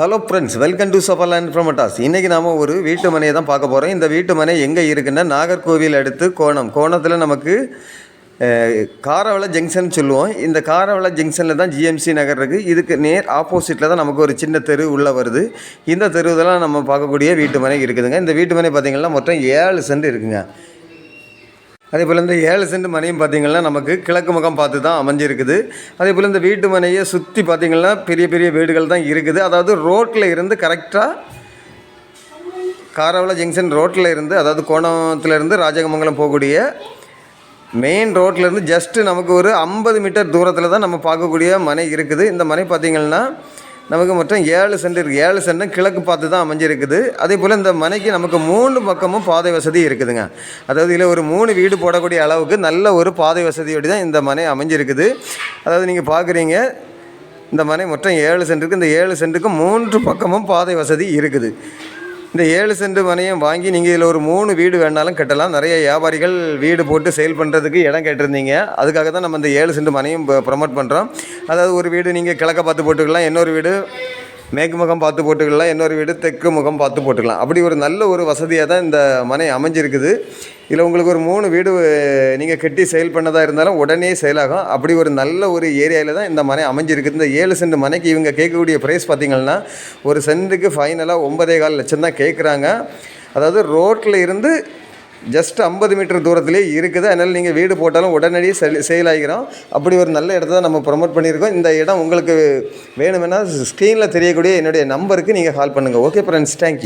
Hello friends welcome to and ப்ரொமட்டாஸ் இன்றைக்கி நாம் ஒரு வீட்டு மனையை தான் பார்க்க போகிறோம் இந்த வீட்டு மனை எங்கே இருக்குன்னா நாகர்கோவில் அடுத்து கோணம். கோணத்தில் நமக்கு காரவள ஜங்ஷன் சொல்லுவோம். இந்த காரவள ஜங்ஷனில் தான் ஜிஎம்சி நகர் இருக்குது இதுக்கு நேர் ஆப்போசிட்டில் தான் நமக்கு ஒரு சின்ன தெரு உள்ளே வருது. இந்த தெருவில் நம்ம பார்க்கக்கூடிய வீட்டு மனை இருக்குதுங்க. இந்த வீட்டு மனை பார்த்திங்கன்னா மொத்தம் ஏழு சென்ட் இருக்குங்க. அதே போல் இந்த ஏழு சென்ட் மனையும் பார்த்திங்கன்னா நமக்கு கிழக்கு முகம் பார்த்து தான் அமைஞ்சிருக்குது. அதே போல் இந்த வீட்டு மனையை சுற்றி பார்த்திங்கன்னா பெரிய பெரிய வீடுகள் தான் இருக்குது. அதாவது ரோட்டில் இருந்து கரெக்டாக காரவள ஜங்ஷன் ரோட்டில் இருந்து அதாவது கோணத்துல இருந்து ராஜகமங்கலம் போகக்கூடிய மெயின் ரோட்லேருந்து ஜஸ்ட்டு நமக்கு ஒரு ஐம்பது மீட்டர் தூரத்தில் தான் நம்ம பார்க்கக்கூடிய மனை இருக்குது. இந்த மனை பார்த்திங்கன்னா நமக்கு மொத்தம் ஏழு சென்ட் இருக்குது ஏழு சென்ட்டும் கிழக்கு பார்த்து தான் அமைஞ்சிருக்குது. அதே போல் இந்த மனைக்கு நமக்கு மூணு பக்கமும் பாதை வசதி இருக்குதுங்க. அதாவது இதில் ஒரு மூணு வீடு போடக்கூடிய அளவுக்கு நல்ல ஒரு பாதை வசதியோடு தான் இந்த மனை அமைஞ்சிருக்குது. அதாவது நீங்கள் பார்க்குறீங்க இந்த மனை மொத்தம் ஏழு சென்ட்டுக்கு இந்த ஏழு சென்ட்டுக்கு மூன்று பக்கமும் பாதை வசதி இருக்குது. இந்த ஏழு சென்ட் மனையும் வாங்கி நீங்கள் இதில் ஒரு மூணு வீடு வேணாலும் கட்டலாம். நிறைய வியாபாரிகள் வீடு போட்டு சேல் பண்ணுறதுக்கு இடம் கேட்டிருந்தீங்க. அதுக்காக தான் நம்ம இந்த ஏழு சென்ட் மனையும் ப்ரொமோட் பண்ணுறோம் அதாவது ஒரு வீடு நீங்கள் கிழக்க பார்த்து போட்டுக்கலாம். இன்னொரு வீடு மேற்கு முகம் பார்த்து போட்டுக்கலாம் இன்னொரு வீடு தெற்கு முகம் பார்த்து போட்டுக்கலாம். அப்படி ஒரு நல்ல ஒரு வசதியாக தான் இந்த மனை அமைஞ்சிருக்குது. இதில் உங்களுக்கு ஒரு மூணு வீடு நீங்கள் கட்டி சேல் பண்ணதாக இருந்தாலும் உடனே செயலாகும் ஆகும். அப்படி ஒரு நல்ல ஒரு ஏரியாவில் தான் இந்த மனை அமைஞ்சிருக்குது இந்த ஏழு சென்ட் மனைக்கு இவங்க கேட்கக்கூடிய ப்ரைஸ் பார்த்திங்கன்னா ஒரு சென்ட்டுக்கு ஃபைனலாக ஒன்பதே கால் லட்சம் தான் கேட்குறாங்க. அதாவது ரோட்டில் இருந்து ஜஸ்ட் ஐம்பது மீட்டர் தூரத்துலேயே இருக்குது? அதனால் நீங்கள் வீடு போட்டாலும் உடனடியே செல் சேல் ஆகிக்கிறோம் அப்படி ஒரு நல்ல இடத்த தான் நம்ம ப்ரொமோட் பண்ணியிருக்கோம். இந்த இடம் உங்களுக்கு வேணுமென்னா ஸ்க்ரீனில் தெரியக்கூடிய என்னுடைய நம்பருக்கு நீங்கள் கால் பண்ணுங்கள் ஓகே ஃப்ரெண்ட்ஸ் தேங்க்யூ